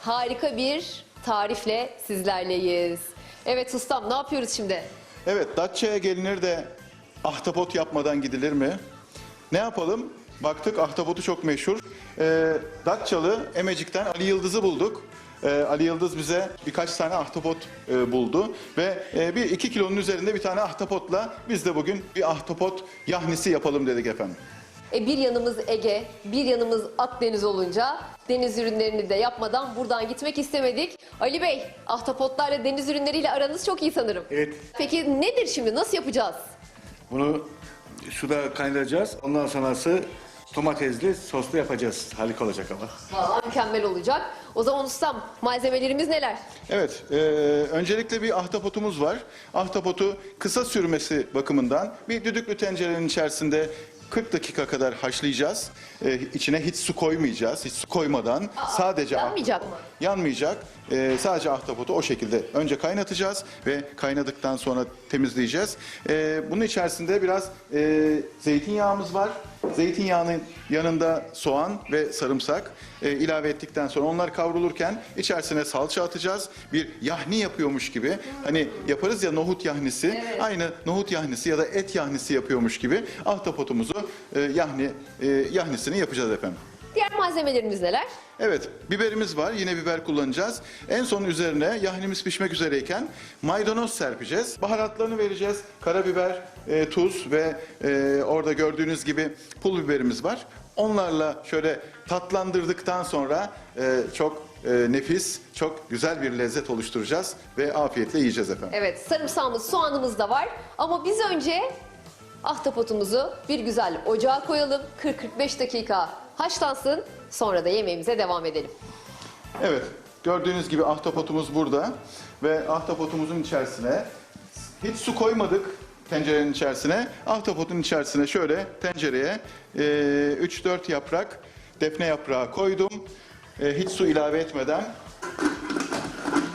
harika bir tarifle sizlerleyiz. Evet ustam ne yapıyoruz şimdi? Evet, Datça'ya gelinir de ahtapot yapmadan gidilir mi? Ne yapalım? Baktık ahtapotu çok meşhur. Ee, Datçalı Emecik'ten Ali Yıldız'ı bulduk. Ee, Ali Yıldız bize birkaç tane ahtapot e, buldu ve e, bir iki kilonun üzerinde bir tane ahtapotla biz de bugün bir ahtapot yahnisi yapalım dedik efendim. E, bir yanımız Ege, bir yanımız Akdeniz olunca deniz ürünlerini de yapmadan buradan gitmek istemedik. Ali Bey, ahtapotlarla deniz ürünleriyle aranız çok iyi sanırım. Evet. Peki nedir şimdi? Nasıl yapacağız? Bunu suda kaynatacağız. Ondan sonrası domatesli soslu yapacağız. Harika olacak ama. Vallahi mükemmel olacak. O zaman ustam malzemelerimiz neler? Evet, e, öncelikle bir ahtapotumuz var. Ahtapotu kısa sürmesi bakımından bir düdüklü tencerenin içerisinde 40 dakika kadar haşlayacağız. E, içine hiç su koymayacağız. Hiç su koymadan sadece yanmayacak mı? Yanmayacak. E, sadece ahtapotu o şekilde önce kaynatacağız ve kaynadıktan sonra temizleyeceğiz. E, bunun içerisinde biraz e, zeytinyağımız var. Zeytinyağının yanında soğan ve sarımsak e, ilave ettikten sonra onlar kavrulurken içerisine salça atacağız. Bir yahni yapıyormuş gibi. Hani yaparız ya nohut yahnisi. Aynı nohut yahnisi ya da et yahnisi yapıyormuş gibi ahtapotumuzu e, yahni e, yahnisini yapacağız efendim. Diğer malzemelerimiz neler? Evet, biberimiz var. Yine biber kullanacağız. En son üzerine yahnimiz pişmek üzereyken maydanoz serpeceğiz. Baharatlarını vereceğiz. Karabiber, e, tuz ve e, orada gördüğünüz gibi pul biberimiz var. Onlarla şöyle tatlandırdıktan sonra e, çok e, nefis, çok güzel bir lezzet oluşturacağız ve afiyetle yiyeceğiz efendim. Evet sarımsağımız, soğanımız da var. Ama biz önce ahtapotumuzu bir güzel ocağa koyalım. 40-45 dakika haşlansın. Sonra da yemeğimize devam edelim. Evet, gördüğünüz gibi ahtapotumuz burada ve ahtapotumuzun içerisine hiç su koymadık tencerenin içerisine. Ahtapotun içerisine şöyle tencereye e, 3-4 yaprak defne yaprağı koydum. E, hiç su ilave etmeden.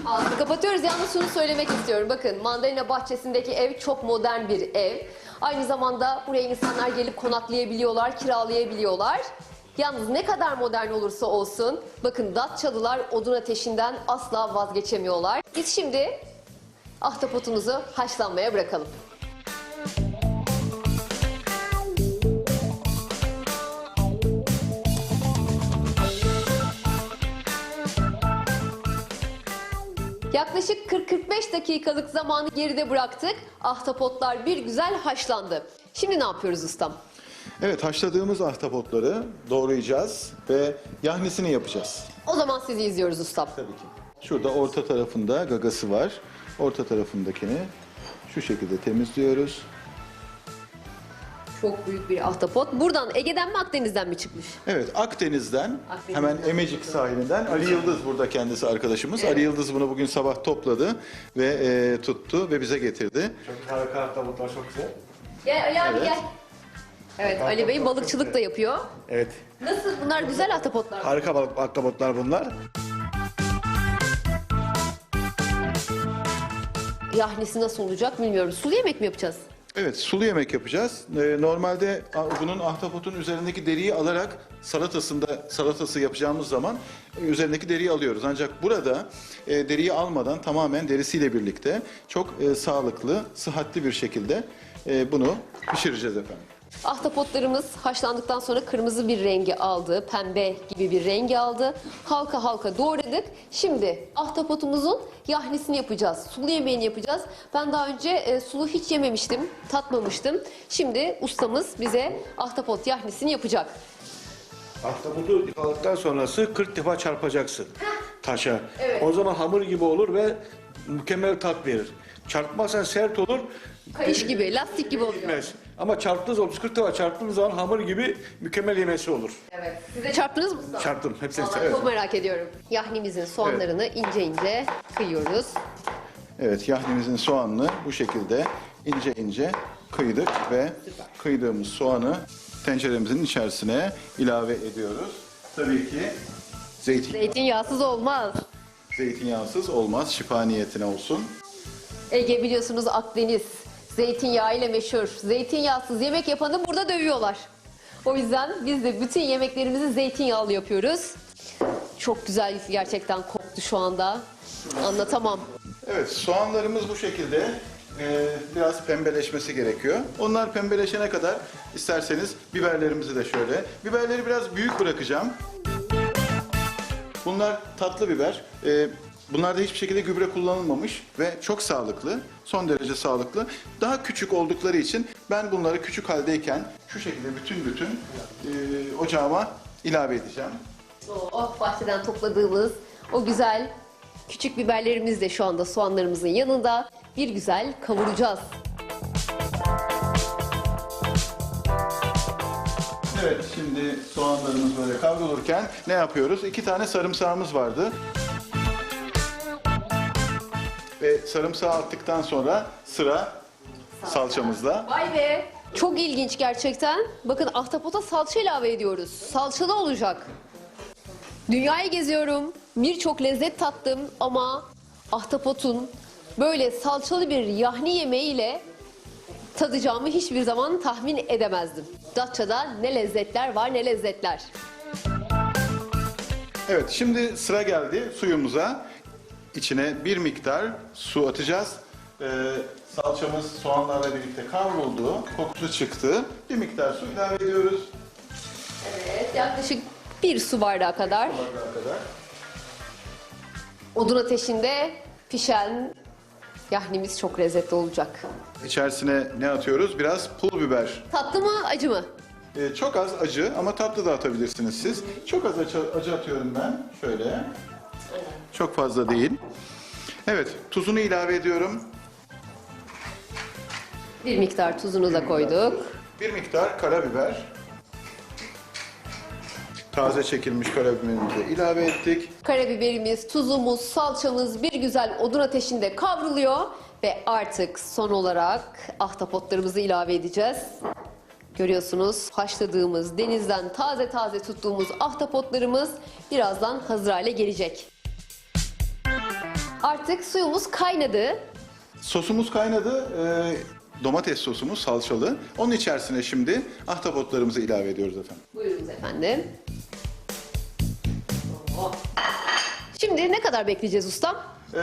Altını kapatıyoruz. Yalnız şunu söylemek istiyorum. Bakın mandalina bahçesindeki ev çok modern bir ev. Aynı zamanda buraya insanlar gelip konaklayabiliyorlar, kiralayabiliyorlar. Yalnız ne kadar modern olursa olsun bakın Datçalılar odun ateşinden asla vazgeçemiyorlar. Biz şimdi ahtapotumuzu haşlanmaya bırakalım. Yaklaşık 40-45 dakikalık zamanı geride bıraktık. Ahtapotlar bir güzel haşlandı. Şimdi ne yapıyoruz ustam? Evet, haşladığımız ahtapotları doğrayacağız ve yahnisini yapacağız. O zaman sizi izliyoruz ustam. Tabii ki. Şurada orta tarafında gagası var. Orta tarafındakini şu şekilde temizliyoruz. Çok büyük bir ahtapot. Buradan Ege'den mi Akdeniz'den mi çıkmış? Evet Akdeniz'den Akdeniz'den. hemen Emecik sahilinden Ali Yıldız burada kendisi arkadaşımız. Ali Yıldız bunu bugün sabah topladı ve e, tuttu ve bize getirdi. Çok harika ahtapotlar çok güzel. Gel Ali abi Evet. gel. Evet Ali Bey balıkçılık da yapıyor. Evet. Nasıl? Bunlar güzel ahtapotlar. mı? Harika balık ahtapotlar bunlar. Yahnisi nasıl olacak bilmiyorum. Sulu yemek mi yapacağız? Evet sulu yemek yapacağız. E, normalde a, bunun ahtapotun üzerindeki deriyi alarak salatasında salatası yapacağımız zaman e, üzerindeki deriyi alıyoruz. Ancak burada e, deriyi almadan tamamen derisiyle birlikte çok e, sağlıklı, sıhhatli bir şekilde e, bunu pişireceğiz efendim. Ahtapotlarımız haşlandıktan sonra kırmızı bir rengi aldı. Pembe gibi bir rengi aldı. Halka halka doğradık. Şimdi ahtapotumuzun yahnisini yapacağız. Sulu yemeğini yapacağız. Ben daha önce e, sulu hiç yememiştim. Tatmamıştım. Şimdi ustamız bize ahtapot yahnisini yapacak. Ahtapotu yıkadıktan sonrası 40 defa çarpacaksın taşa. O zaman hamur gibi olur ve mükemmel tat verir. Çarpmazsan sert olur. Kayış gibi, lastik gibi oluyor. Bitmez. Ama çarptığı zaman 40 defa çarptığınız zaman hamur gibi mükemmel yemesi olur. Evet. Size çarptınız mı usta? Çarptım hepsini. Vallahi Evet. çok merak ediyorum. Yahnimizin soğanlarını ince ince kıyıyoruz. Evet yahnimizin soğanını bu şekilde ince ince kıydık ve kıydığımız soğanı tenceremizin içerisine ilave ediyoruz. Tabii ki zeytin, Zeytinyağsız olmaz. zeytinyağsız olmaz. Şifa niyetine olsun. Ege biliyorsunuz Akdeniz. Zeytinyağı ile meşhur. Zeytinyağsız yemek yapanı burada dövüyorlar. O yüzden biz de bütün yemeklerimizi zeytinyağlı yapıyoruz. çok güzel gerçekten koktu şu anda. Anlatamam. Evet, soğanlarımız bu şekilde. Ee, biraz pembeleşmesi gerekiyor. Onlar pembeleşene kadar isterseniz biberlerimizi de şöyle. Biberleri biraz büyük bırakacağım. Bunlar tatlı biber. Ee, bunlarda hiçbir şekilde gübre kullanılmamış ve çok sağlıklı. Son derece sağlıklı. Daha küçük oldukları için ben bunları küçük haldeyken şu şekilde bütün bütün e, ocağıma ilave edeceğim. Oh, bahçeden topladığımız o güzel küçük biberlerimiz de şu anda soğanlarımızın yanında bir güzel kavuracağız. Evet, şimdi soğanlarımız böyle kavrulurken ne yapıyoruz? İki tane sarımsağımız vardı. Ve sarımsağı attıktan sonra sıra salçamızda. Vay be! Çok ilginç gerçekten. Bakın ahtapota salça ilave ediyoruz. Salçalı olacak. Dünyayı geziyorum. Birçok lezzet tattım ama ahtapotun böyle salçalı bir yahni yemeğiyle tadacağımı hiçbir zaman tahmin edemezdim. Datça'da ne lezzetler var ne lezzetler. Evet, şimdi sıra geldi suyumuza. İçine bir miktar su atacağız. Ee, salçamız soğanlarla birlikte kavruldu, kokusu çıktı. Bir miktar su ilave ediyoruz. Evet, yaklaşık bir su bardağı kadar Bardağa kadar. odun ateşinde pişen yahnimiz çok lezzetli olacak. İçerisine ne atıyoruz? Biraz pul biber Tatlı mı acı mı? Ee, çok az acı ama tatlı da atabilirsiniz siz. Çok az acı, acı atıyorum ben. Şöyle. Çok fazla değil. Evet, tuzunu ilave ediyorum. Bir miktar tuzunu da koyduk. Bir miktar karabiber. Taze çekilmiş karabiberimizi ilave ettik. Karabiberimiz, tuzumuz, salçamız bir güzel odun ateşinde kavruluyor. Ve artık son olarak ahtapotlarımızı ilave edeceğiz. Görüyorsunuz haşladığımız, denizden taze taze tuttuğumuz ahtapotlarımız birazdan hazır hale gelecek. Artık suyumuz kaynadı. Sosumuz kaynadı. Ee, domates sosumuz salçalı. Onun içerisine şimdi ahtapotlarımızı ilave ediyoruz efendim. Buyurunuz efendim. Şimdi ne kadar bekleyeceğiz ustam? Ee,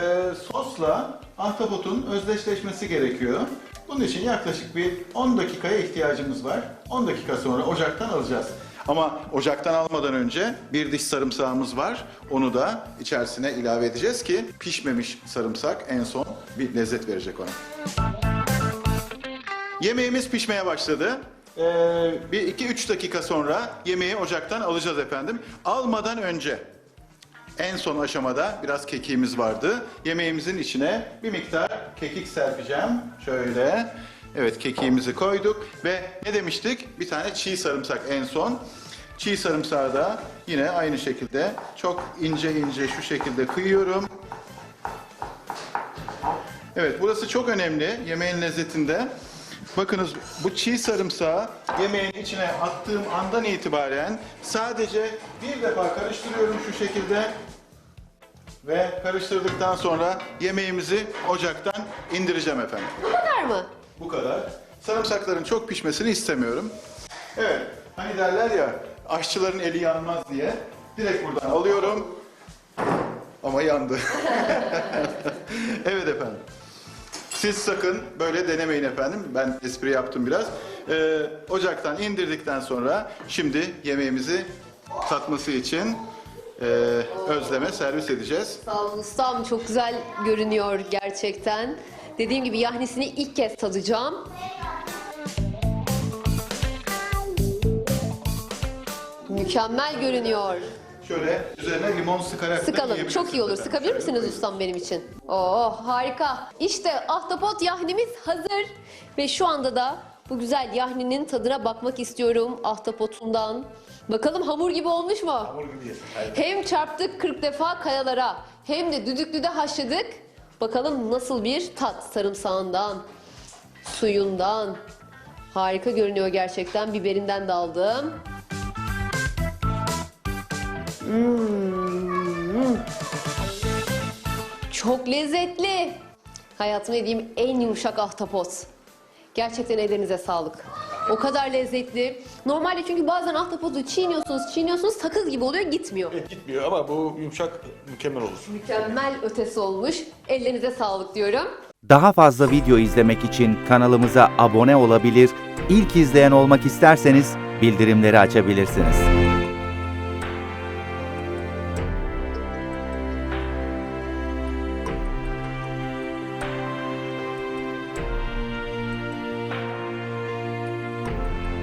sosla ahtapotun özdeşleşmesi gerekiyor. Bunun için yaklaşık bir 10 dakikaya ihtiyacımız var. 10 dakika sonra ocaktan alacağız. Ama ocaktan almadan önce bir diş sarımsağımız var. Onu da içerisine ilave edeceğiz ki pişmemiş sarımsak en son bir lezzet verecek ona. Yemeğimiz pişmeye başladı. Ee, bir 2-3 dakika sonra yemeği ocaktan alacağız efendim. Almadan önce en son aşamada biraz kekiğimiz vardı. Yemeğimizin içine bir miktar kekik serpeceğim. Şöyle. Evet kekiğimizi koyduk ve ne demiştik? Bir tane çiğ sarımsak en son. Çiğ sarımsağı da yine aynı şekilde çok ince ince şu şekilde kıyıyorum. Evet burası çok önemli yemeğin lezzetinde. Bakınız bu çiğ sarımsağı yemeğin içine attığım andan itibaren sadece bir defa karıştırıyorum şu şekilde. Ve karıştırdıktan sonra yemeğimizi ocaktan indireceğim efendim. Bu kadar mı? Bu kadar. Sarımsakların çok pişmesini istemiyorum. Evet, hani derler ya aşçıların eli yanmaz diye. Direkt buradan alıyorum. Ama yandı. evet efendim. Siz sakın böyle denemeyin efendim. Ben espri yaptım biraz. Ee, ocaktan indirdikten sonra şimdi yemeğimizi tatması için e, özleme servis edeceğiz. Sağ olun ustam çok güzel görünüyor gerçekten. Dediğim gibi yahnisini ilk kez tadacağım. Mükemmel görünüyor. Şöyle üzerine limon sıkarak Sıkalım. Çok iyi olur. Sıkabilir misiniz ustam benim için? Oh harika. İşte ahtapot yahnimiz hazır. Ve şu anda da bu güzel yahninin tadına bakmak istiyorum ahtapotundan. Bakalım hamur gibi olmuş mu? Hamur gibi yesin. Hem çarptık 40 defa kayalara hem de düdüklüde haşladık. Bakalım nasıl bir tat sarımsağından, suyundan. Harika görünüyor gerçekten. Biberinden de aldım. Hmm. Çok lezzetli. Hayatımda yediğim en yumuşak ahtapot. Gerçekten ellerinize sağlık. O kadar lezzetli. Normalde çünkü bazen ahtapotu çiğniyorsunuz, çiğniyorsunuz sakız gibi oluyor, gitmiyor. Et gitmiyor ama bu yumuşak mükemmel olur. Mükemmel ötesi olmuş. Ellerinize sağlık diyorum. Daha fazla video izlemek için kanalımıza abone olabilir, ilk izleyen olmak isterseniz bildirimleri açabilirsiniz.